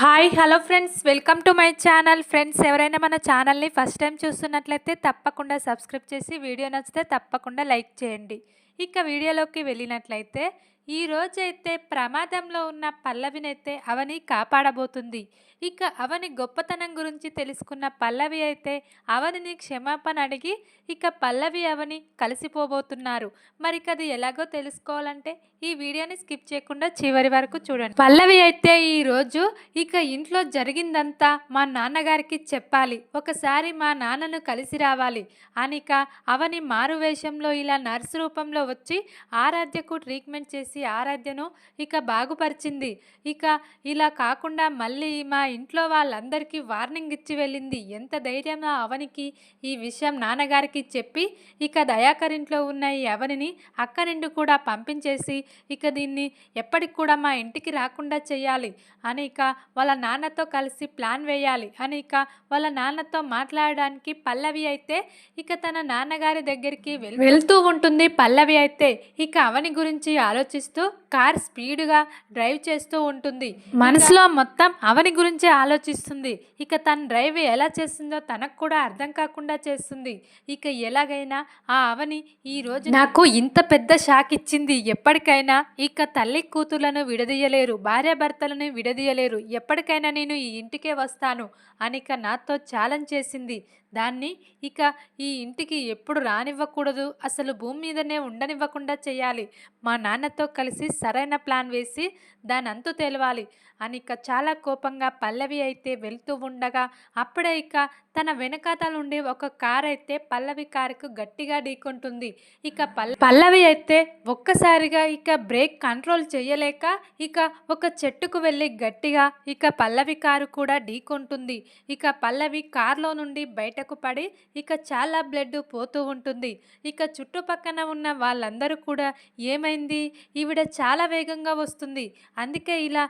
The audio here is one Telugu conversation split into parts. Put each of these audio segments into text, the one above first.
Hi hello friends welcome to my channel friends ఎవరైనా మన ఛానల్ని ఫస్ట్ టైం చూస్తున్నట్లయితే తప్పకుండా సబ్స్క్రైబ్ చేసి వీడియో నచ్చితే తప్పకుండా లైక్ చేయండి. ఇక వీడియోలోకి వెళ్ళినట్లయితే ఈ రోజైతే ప్రమాదంలో ఉన్న పల్లవినైతే అవని కాపాడబోతుంది. ఇక అవని గొప్పతనం గురించి తెలుసుకున్న పల్లవి అయితే అవనిని క్షమాపణ అడిగి ఇక పల్లవి అవని కలిసిపోబోతున్నారు. మరి అది ఎలాగో తెలుసుకోవాలంటే ఈ వీడియోని స్కిప్ చేయకుండా చివరి వరకు చూడండి. పల్లవి అయితే ఈ రోజు ఇక ఇంట్లో జరిగిందంతా మా నాన్నగారికి చెప్పాలి. ఒకసారి మా నాన్నను కలిసి రావాలి. అనిక అవని మారు వేషంలో ఇలా నర్సు రూపంలో వచ్చి ఆరాధ్యకు ట్రీట్మెంట్ చేసి ఆరాధ్యను ఇక బాగుపరిచింది. ఇక ఇలా కాకుండా మళ్ళీ మా ఇంట్లో వాళ్ళందరికీ వార్నింగ్ ఇచ్చి వెళ్ళింది. ఎంత ధైర్యంగా అవనికి? ఈ విషయం నాన్నగారికి చెప్పి ఇక దయాకర్ ఇంట్లో ఉన్న ఈ అవనిని అక్క నుండి కూడా పంపించేసి ఇక దీన్ని ఎప్పటికి కూడా మా ఇంటికి రాకుండా చేయాలి అని ఇక వాళ్ళ నాన్నతో కలిసి ప్లాన్ వేయాలి అని ఇక వాళ్ళ నాన్నతో మాట్లాడడానికి పల్లవి అయితే ఇక తన నాన్నగారి దగ్గరికి వెళ్తూ ఉంటుంది పల్లవి అయితే. ఇక అవని గురించి ఆలోచిస్తూ కార్ స్పీడ్గా డ్రైవ్ చేస్తూ ఉంటుంది. మనసులో మొత్తం అవని గురించే ఆలోచిస్తుంది. ఇక తన డ్రైవ్ ఎలా చేస్తుందో తనకు కూడా అర్థం కాకుండా చేస్తుంది. ఇక ఎలాగైనా ఆ అవని ఈ రోజు నాకు ఇంత పెద్ద షాక్ ఇచ్చింది. ఎప్పటికైనా ఇక తల్లి కూతుర్లను విడదీయలేరు భార్యాభర్తలను విడదీయలేరు. ఎప్పటికైనా నేను ఈ ఇంటికే వస్తాను అని ఇక నాతో ఛాలెంజ్ చేసింది. దాన్ని ఇక ఈ ఇంటికి ఎప్పుడు రానివ్వకూడదు. అసలు భూమి మీదనే ఉండనివ్వకుండా చేయాలి. మా నాన్నతో కలిసి సరైన ప్లాన్ వేసి దాని అంతు తెలవాలి. అని ఇక చాలా కోపంగా పల్లవి అయితే వెళ్తూ ఉండగా అప్పుడే ఇక తన వెనకాతల నుండి ఒక కార్ అయితే పల్లవి కారుకు గట్టిగా ఢీకొంటుంది. ఇక పల్లవి అయితే ఒక్కసారిగా ఇక బ్రేక్ కంట్రోల్ చేయలేక ఇక ఒక చెట్టుకు వెళ్ళి గట్టిగా ఇక పల్లవి కారు కూడా ఢీకొంటుంది. ఇక పల్లవి కారులో నుండి బయటకు పడి ఇక చాలా బ్లడ్ పోతూ ఉంటుంది. ఇక చుట్టుపక్కన ఉన్న వాళ్ళందరూ కూడా ఏమైంది? ఈవిడ చాలా వేగంగా వస్తుంది. అందుకే ఇలా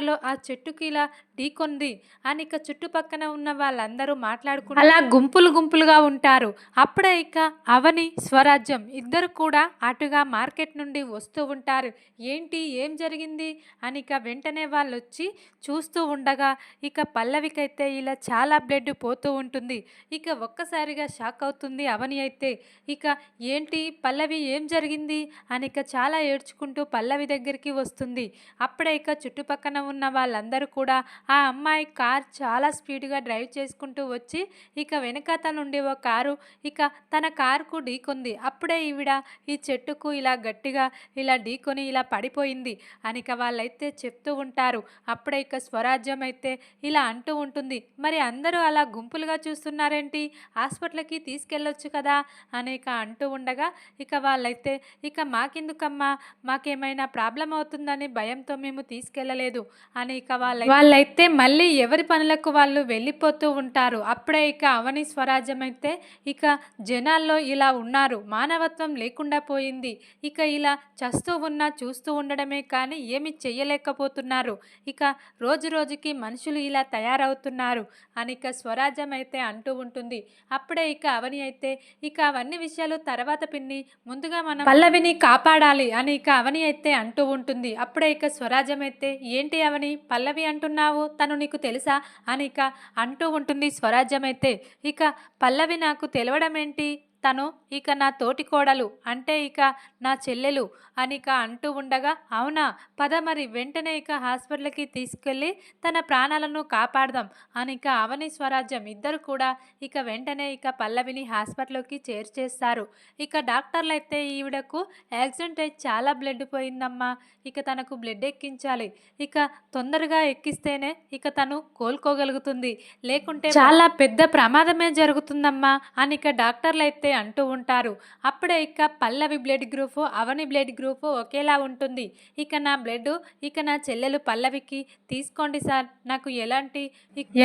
కంగారులో ఆ చెట్టుకి ఇలా ఢీకొంది అని ఇక చుట్టుపక్కన ఉన్న వాళ్ళందరూ మాట్లాడుకుంటూ అలా గుంపులు గుంపులుగా ఉంటారు. అప్పుడే ఇక అవని స్వరాజ్యం ఇద్దరు కూడా అటుగా మార్కెట్ నుండి వస్తూ ఉంటారు. ఏంటి? ఏం జరిగింది? అని ఇక వెంటనే వాళ్ళు వచ్చి చూస్తూ ఉండగా ఇక పల్లవికైతే ఇలా చాలా బ్లడ్ పోతూ ఉంటుంది. ఇక ఒక్కసారిగా షాక్ అవుతుంది అవని అయితే. ఇక ఏంటి? పల్లవి ఏం జరిగింది? అని ఇక చాలా ఏడ్చుకుంటూ పల్లవి దగ్గరికి వస్తుంది. అప్పుడే ఇక చుట్టుపక్కన ఉన్న వాళ్ళందరూ కూడా ఆ అమ్మాయి కార్ చాలా స్పీడ్గా డ్రైవ్ చేసుకుంటూ వచ్చి ఇక వెనక నుండి ఓ కారు ఇక తన కారుకు ఢీకొంది. అప్పుడే ఈవిడ ఈ చెట్టుకు ఇలా గట్టిగా ఇలా ఢీకొని ఇలా పడిపోయింది అని ఇక వాళ్ళైతే చెప్తూ ఉంటారు. అప్పుడే ఇక స్వరాజ్యం అయితే ఇలా అంటూ ఉంటుంది. మరి అందరూ అలా గుంపులుగా చూస్తున్నారేంటి? హాస్పిటల్కి తీసుకెళ్ళొచ్చు కదా అని ఇక అంటూ ఉండగా ఇక వాళ్ళైతే ఇక మాకెందుకమ్మా? మాకేమైనా ప్రాబ్లం అవుతుందని భయంతో మేము తీసుకెళ్ళలేదు అని ఇక వాళ్ళ వాళ్ళైతే అయితే మళ్ళీ ఎవరి పనులకు వాళ్ళు వెళ్ళిపోతూ ఉంటారు? అప్పుడే ఇక అవని స్వరాజ్యం అయితే ఇక జనాల్లో ఇలా ఉన్నారు. మానవత్వం లేకుండా పోయింది. ఇక ఇలా చస్తూ ఉన్నా చూస్తూ ఉండడమే కానీ ఏమి చెయ్యలేకపోతున్నారు. ఇక రోజు రోజుకి మనుషులు ఇలా తయారవుతున్నారు అని ఇక స్వరాజ్యం అయితే అంటూ ఉంటుంది. అప్పుడే ఇక అవని అయితే ఇక అవన్నీ విషయాలు తర్వాత పిన్ని ముందుగా మనం పల్లవిని కాపాడాలి అని ఇక అవని అయితే అంటూ ఉంటుంది. అప్పుడే ఇక స్వరాజ్యం అయితే ఏంటి అవని? పల్లవి అంటున్నావు? తను నీకు తెలుసా అని ఇక అంటూ ఉంటుంది. స్వరాజ్యమైతే ఇక పల్లవి నాకు తెలవడం ఏంటి తను ఇక నా తోటి కోడలు అంటే ఇక నా చెల్లెలు అని ఇక అంటూ ఉండగా అవునా? పద మరి వెంటనే ఇక హాస్పిటల్కి తీసుకెళ్ళి తన ప్రాణాలను కాపాడదాం అని ఇక అవని స్వరాజ్యం ఇద్దరు కూడా ఇక వెంటనే ఇక పల్లవిని హాస్పిటల్కి చేర్చేస్తారు. ఇక డాక్టర్లు అయితే ఈవిడకు యాక్సిడెంట్ అయి చాలా బ్లడ్ పోయిందమ్మా. ఇక తనకు బ్లడ్ ఎక్కించాలి. ఇక తొందరగా ఎక్కిస్తేనే ఇక తను కోలుకోగలుగుతుంది. లేకుంటే చాలా పెద్ద ప్రమాదమే జరుగుతుందమ్మా అని ఇక డాక్టర్లు అయితే అంటూ ఉంటారు. అప్పుడే ఇక Pallavi blood group Avani blood group ఒకేలా ఉంటుంది. ఇక నా బ్లడ్ ఇక నా చెల్లెలు పల్లవికి తీసుకోండి సార్. నాకు ఎలాంటి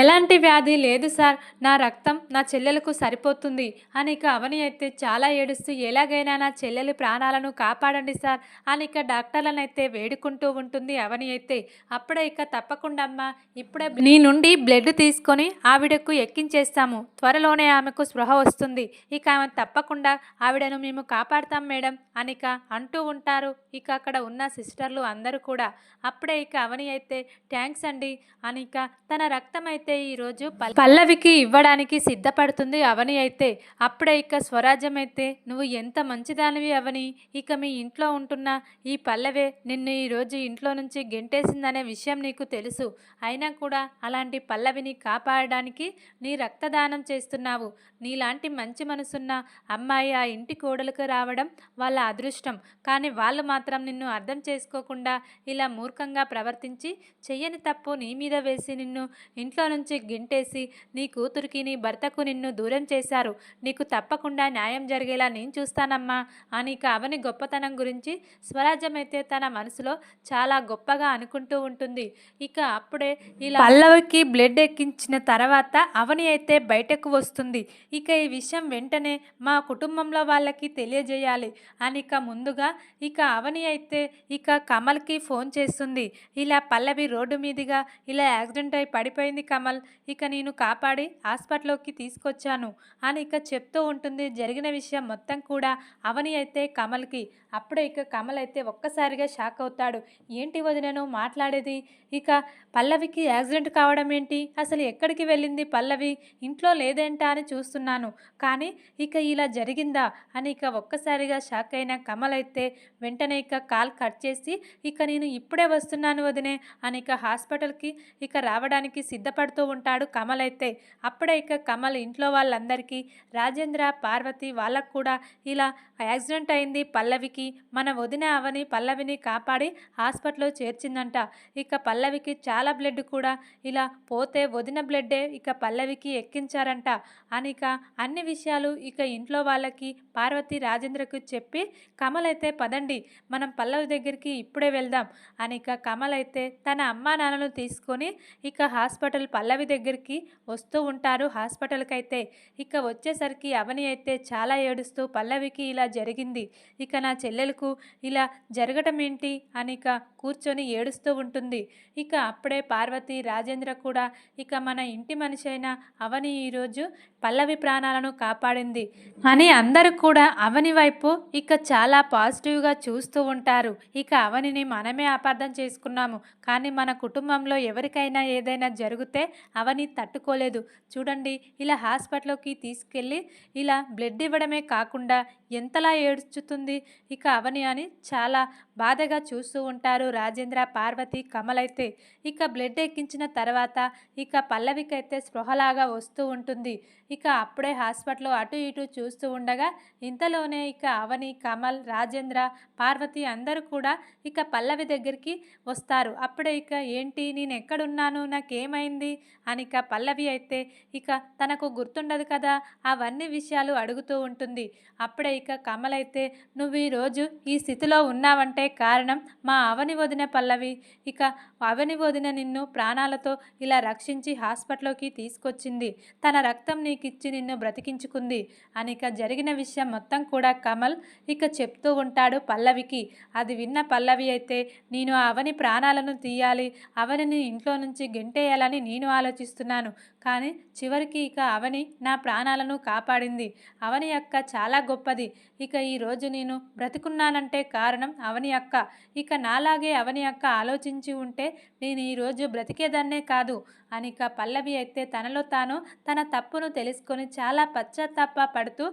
ఎలాంటి వ్యాధి లేదు సార్. నా రక్తం నా చెల్లెలకు సరిపోతుంది అని ఇక అవని అయితే చాలా ఏడుస్తూ ఎలాగైనా నా చెల్లెలి ప్రాణాలను కాపాడండి సార్ అని ఇక డాక్టర్లను అయితే వేడుకుంటూ ఉంటుంది అవని అయితే. అప్పుడే ఇక తప్పకుండా అమ్మా ఇప్పుడే నీ నుండి బ్లడ్ తీసుకొని ఆవిడకు ఎక్కించేస్తాము. త్వరలోనే ఆమెకు స్పృహ వస్తుంది. ఇక ఆమె తప్పకుండా ఆవిడను మేము కాపాడతాం మేడం అనిక అంటూ ఉంటారు. ఇక అక్కడ ఉన్న సిస్టర్లు అందరూ కూడా అప్పుడే ఇక అవని అయితే థ్యాంక్స్ అండి అనిక. తన రక్తం అయితే ఈరోజు పల్లవికి ఇవ్వడానికి సిద్ధపడుతుంది అవని అయితే. అప్పుడే ఇక స్వరాజ్యం అయితే నువ్వు ఎంత మంచిదానివి అవని. ఇక మీ ఇంట్లో ఉంటున్న ఈ పల్లవే నిన్ను ఈరోజు ఇంట్లో నుంచి గెంటేసిందనే విషయం నీకు తెలుసు. అయినా కూడా అలాంటి పల్లవిని కాపాడడానికి నీ రక్తదానం చేస్తున్నావు. నీలాంటి మంచి మనసున్న అమ్మాయి ఆ ఇంటి కోడలకు రావడం వాళ్ళ అదృష్టం. కానీ వాళ్ళు మాత్రం నిన్ను అర్థం చేసుకోకుండా ఇలా మూర్ఖంగా ప్రవర్తించి చెయ్యని తప్పు నీ మీద వేసి నిన్ను ఇంట్లో నుంచి గింటేసి నీ కూతురికి నీ భర్తకు నిన్ను దూరం చేశారు. నీకు తప్పకుండా న్యాయం జరిగేలా నేను చూస్తానమ్మా అని ఇక అవని గొప్పతనం గురించి స్వరాజ్యం అయితే తన మనసులో చాలా గొప్పగా అనుకుంటూ ఉంటుంది. ఇక అప్పుడే ఇలా పల్లవికి బ్లడ్ ఎక్కించిన తర్వాత అవని అయితే బయటకు వస్తుంది. ఇక ఈ విషయం వెంటనే మా కుటుంబంలో వాళ్ళకి తెలియజేయాలి. అని ఇక ముందుగా ఇక అవని అయితే ఇక కమల్కి ఫోన్ చేస్తుంది. ఇలా పల్లవి రోడ్డు మీదుగా ఇలా యాక్సిడెంట్ అయి పడిపోయింది కమల్. ఇక నేను కాపాడి హాస్పిటల్లోకి తీసుకొచ్చాను. అని ఇక చెప్తూ ఉంటుంది. జరిగిన విషయం మొత్తం కూడా అవని అయితే కమల్కి. అప్పుడే ఇక కమల్ అయితే ఒక్కసారిగా షాక్ అవుతాడు. ఏంటి వదినను మాట్లాడేది? ఇక పల్లవికి యాక్సిడెంట్ కావడం ఏంటి? అసలు ఎక్కడికి వెళ్ళింది పల్లవి? ఇంట్లో లేదేంటా అని చూస్తున్నాను. కానీ ఇక ఇలా జరిగిందా? అని ఇక ఒక్కసారిగా షాక్ అయిన కమల్ అయితే వెంటనే ఇక కాల్ కట్ చేసి ఇక నేను ఇప్పుడే వస్తున్నాను వదినే అని ఇక హాస్పిటల్కి ఇక రావడానికి సిద్ధపడుతూ ఉంటాడు కమల్ అయితే. అప్పుడే ఇక కమల్ ఇంట్లో వాళ్ళందరికీ రాజేంద్ర పార్వతి వాళ్ళకు కూడా ఇలా యాక్సిడెంట్ అయింది పల్లవికి. మన వదిన అవని పల్లవిని కాపాడి హాస్పిటల్లో చేర్చిందంట. ఇక పల్లవికి చాలా బ్లడ్ కూడా. ఇలా పోతే వదిన బ్లడ్డే ఇక పల్లవికి ఎక్కించారంట. అని ఇక అన్ని విషయాలు ఇక ఇంట్లో వాళ్ళకి పార్వతి రాజేంద్రకు చెప్పి కమల్ అయితే పదండి మనం పల్లవి దగ్గరికి ఇప్పుడే వెళ్దాం. అని ఇక కమల్ అయితే తన అమ్మా నాన్నను తీసుకొని ఇక హాస్పిటల్ పల్లవి దగ్గరికి వస్తూ ఉంటారు హాస్పిటల్కి అయితే ఇక వచ్చేసరికి అవని అయితే చాలా ఏడుస్తూ పల్లవికి ఇలా జరిగింది. ఇక నా పిల్లలకు ఇలా జరగటం ఏంటి అనిక కూర్చొని ఏడుస్తూ ఉంటుంది. ఇక అప్పుడే పార్వతి రాజేంద్ర కూడా ఇక మన ఇంటి మనిషి అయిన అవని ఈరోజు పల్లవి ప్రాణాలను కాపాడింది. అని అందరూ కూడా అవని వైపు ఇక చాలా పాజిటివ్గా చూస్తూ ఉంటారు. ఇక అవనిని మనమే అపార్థం చేసుకున్నాము. కానీ మన కుటుంబంలో ఎవరికైనా ఏదైనా జరిగితే అవని తట్టుకోలేదు. చూడండి ఇలా హాస్పిటల్కి తీసుకెళ్ళి ఇలా బ్లడ్ ఇవ్వడమే కాకుండా ఎంతలా ఏడ్చుతుంది. ఇక అవని అని చాలా బాధగా చూస్తూ ఉంటారు రాజేంద్ర పార్వతి కమలైతే ఇక బ్లడ్ ఎక్కించిన తర్వాత ఇక పల్లవికైతే స్పృహలాగా వస్తూ ఉంటుంది. ఇక అప్పుడే హాస్పిటల్లో అటు ఇటు చూస్తూ ఉండగా ఇంతలోనే ఇక అవని కమల్ రాజేంద్ర పార్వతి అందరూ కూడా ఇక పల్లవి దగ్గరికి వస్తారు. అప్పుడే ఇక ఏంటి? నేను ఎక్కడున్నాను? నాకేమైంది? అని ఇక పల్లవి అయితే ఇక తనకు గుర్తుండదు కదా? అవన్నీ విషయాలు అడుగుతూ ఉంటుంది. అప్పుడే ఇక కమల్ అయితే నువ్వు ఈరోజు ఈ స్థితిలో ఉన్నావంటే కారణం మా అవని వదిన పల్లవి. ఇక అవని వదిన నిన్ను ప్రాణాలతో ఇలా రక్షించి హాస్పిటల్లోకి తీసుకొచ్చింది. తన రక్తం నీకు ఇచ్చి నిన్ను బ్రతికించుకుంది. అని ఇక జరిగిన విషయం మొత్తం కూడా కమల్ ఇక చెప్తూ ఉంటాడు పల్లవికి. అది విన్న పల్లవి అయితే నేను అవని ప్రాణాలను తీయాలి. అవనిని ఇంట్లో నుంచి గెంటేయాలని నేను ఆలోచిస్తున్నాను. కానీ చివరికి ఇక అవని నా ప్రాణాలను కాపాడింది. అవని అక్క చాలా గొప్పది. ఇక ఈరోజు నేను బ్రతికున్నానంటే కారణం అవని అక్క. ఇక నాలాగే అవని అక్క ఆలోచించి ఉంటే నేను ఈరోజు బ్రతికేదాన్నే కాదు. అని ఇక పల్లవి అయితే తనలో తాను తన తప్పును తెలుసుకొని చాలా పశ్చాత్తాప పడుతూ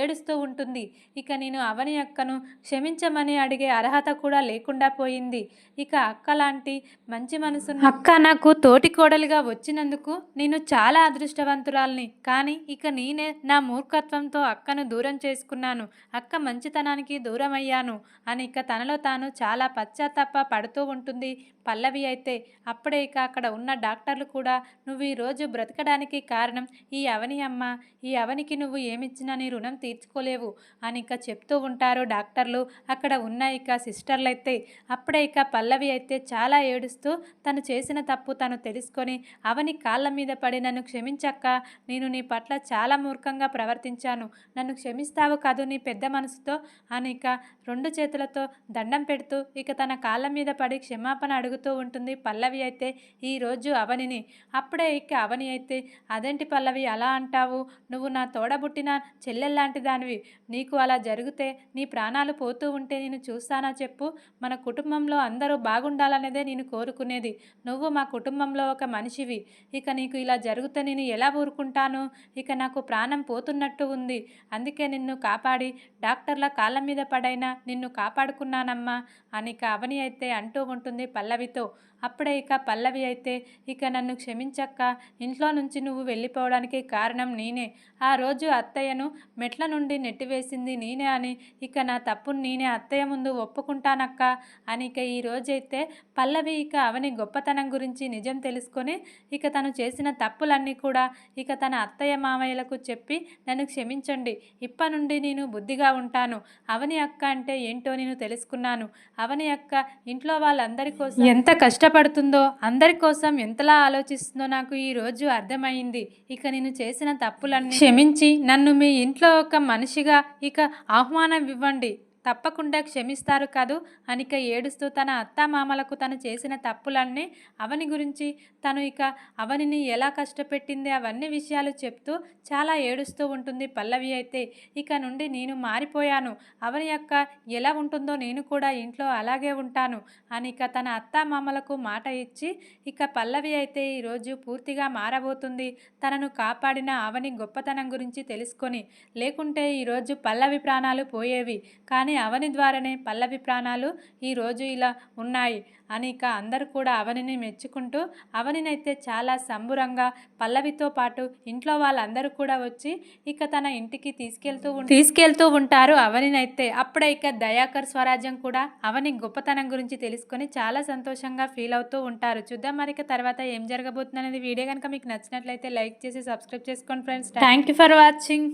ఏడుస్తూ ఉంటుంది. ఇక నేను అవని అక్కను క్షమించమని అడిగే అర్హత కూడా లేకుండా పోయింది. ఇక అక్క లాంటి మంచి మనసు అక్క నాకు తోటి కోడలుగా వచ్చినందుకు నేను చాలా అదృష్టవంతురాల్ని. కానీ ఇక నేనే నా మూర్ఖత్వంతో అక్కను దూరం చేసుకున్నాను. అక్క మంచితనానికి దూరం అయ్యాను అని ఇక తనలో తాను చాలా పశ్చాత్తాప పడుతూ ఉంటుంది పల్లవి అయితే. అప్పుడే ఇక అక్కడ ఉన్న డాక్టర్లు కూడా నువ్వు ఈరోజు బ్రతకడానికి కారణం ఈ అవని అమ్మ. ఈ అవనికి నువ్వు ఏమిచ్చినా నీ రుణం తీర్చుకోలేవు అని ఇక చెప్తూ ఉంటారు డాక్టర్లు. అక్కడ ఉన్న ఇక సిస్టర్లు అయితే అప్పుడే ఇక పల్లవి అయితే చాలా ఏడుస్తూ తను చేసిన తప్పు తను తెలుసుకొని అవని కాళ్ళ మీద పడి నన్ను క్షమించక్క. నేను నీ పట్ల చాలా మూర్ఖంగా ప్రవర్తించాను. నన్ను క్షమిస్తావు కాదు నీ పెద్ద మనసుతో అని ఇక రెండు చేతులతో దండం పెడుతూ ఇక తన కాళ్ళ మీద పడి క్షమాపణ అడుగుతూ అడుగుతూ ఉంటుంది పల్లవి అయితే. ఈరోజు అవనిని అప్పుడే ఇక అవని అయితే అదేంటి పల్లవి అలా అంటావు? నువ్వు నా తోడబుట్టిన చెల్లెల్లాంటి దానివి నీకు అలా జరిగితే నీ ప్రాణాలు పోతూ ఉంటే నేను చూస్తానా చెప్పు? మన కుటుంబంలో అందరూ బాగుండాలనేదే నేను కోరుకునేది. నువ్వు మా కుటుంబంలో ఒక మనిషివి. ఇక నీకు ఇలా జరిగితే నేను ఎలా ఊరుకుంటాను? ఇక నాకు ప్రాణం పోతున్నట్టు ఉంది. అందుకే నిన్ను కాపాడి డాక్టర్ల కాళ్ళ మీద పడైనా నిన్ను కాపాడుకున్నానమ్మా అని అవని అయితే అంటూ ఉంటుంది పల్లవితో. అప్పుడే ఇక పల్లవి అయితే ఇక నన్ను క్షమించక్క. ఇంట్లో నుంచి నువ్వు వెళ్ళిపోవడానికి కారణం నేనే. ఆ రోజు అత్తయ్యను మెట్ల నుండి నెట్టివేసింది నేనే అని ఇక నా తప్పును నేనే అత్తయ్య ముందు ఒప్పుకుంటానక్క అని ఇక ఈ రోజైతే పల్లవి ఇక అవని గొప్పతనం గురించి నిజం తెలుసుకొని ఇక తను చేసిన తప్పులన్నీ కూడా ఇక తన అత్తయ్య మామయ్యలకు చెప్పి నన్ను క్షమించండి. ఇప్పటి నుండి నేను బుద్ధిగా ఉంటాను. అవని అక్క అంటే ఏంటో నేను తెలుసుకున్నాను. అవని అక్క ఇంట్లో వాళ్ళందరి కోసం ఎంత కష్టం కష్టపడుతుందో అందరి కోసం ఎంతలా ఆలోచిస్తుందో నాకు ఈ రోజు అర్థమైంది. ఇక నేను చేసిన తప్పులన్నీ క్షమించి నన్ను మీ ఇంట్లో ఒక మనిషిగా ఇక ఆహ్వానం ఇవ్వండి. తప్పకుండా క్షమిస్తారు కాదు. అనిక ఏడుస్తూ తన అత్తామామలకు తను చేసిన తప్పులన్నీ అవని గురించి తను ఇక అవనిని ఎలా కష్టపెట్టింది అవన్నీ విషయాలు చెప్తూ చాలా ఏడుస్తూ ఉంటుంది పల్లవి అయితే. ఇక నుండి నేను మారిపోయాను. అవని యొక్క ఎలా ఉంటుందో నేను కూడా ఇంట్లో అలాగే ఉంటాను. అని ఇక తన అత్తామామలకు మాట ఇచ్చి ఇక పల్లవి అయితే ఈరోజు పూర్తిగా మారబోతుంది. తనను కాపాడిన అవని గొప్పతనం గురించి తెలుసుకొని లేకుంటే ఈరోజు పల్లవి ప్రాణాలు పోయేవి. కానీ అవని ద్వారానే పల్లవి ప్రాణాలు ఈరోజు ఇలా ఉన్నాయి. అని ఇక అందరూ కూడా అవనిని మెచ్చుకుంటూ అవనినైతే చాలా సంబురంగా పల్లవితో పాటు ఇంట్లో వాళ్ళందరూ కూడా వచ్చి ఇక తన ఇంటికి తీసుకెళ్తూ తీసుకెళ్తూ ఉంటారు. అవనినైతే అప్పుడే ఇక దయాకర్ స్వరాజ్యం కూడా అవని గొప్పతనం గురించి తెలుసుకొని చాలా సంతోషంగా ఫీల్ అవుతూ ఉంటారు. చూద్దాం మరి తర్వాత ఏం జరగబోతుంది అనేది వీడియో కనుక మీకు నచ్చినట్లయితే లైక్ చేసి సబ్స్క్రైబ్ చేసుకోండి friends. Thank you for watching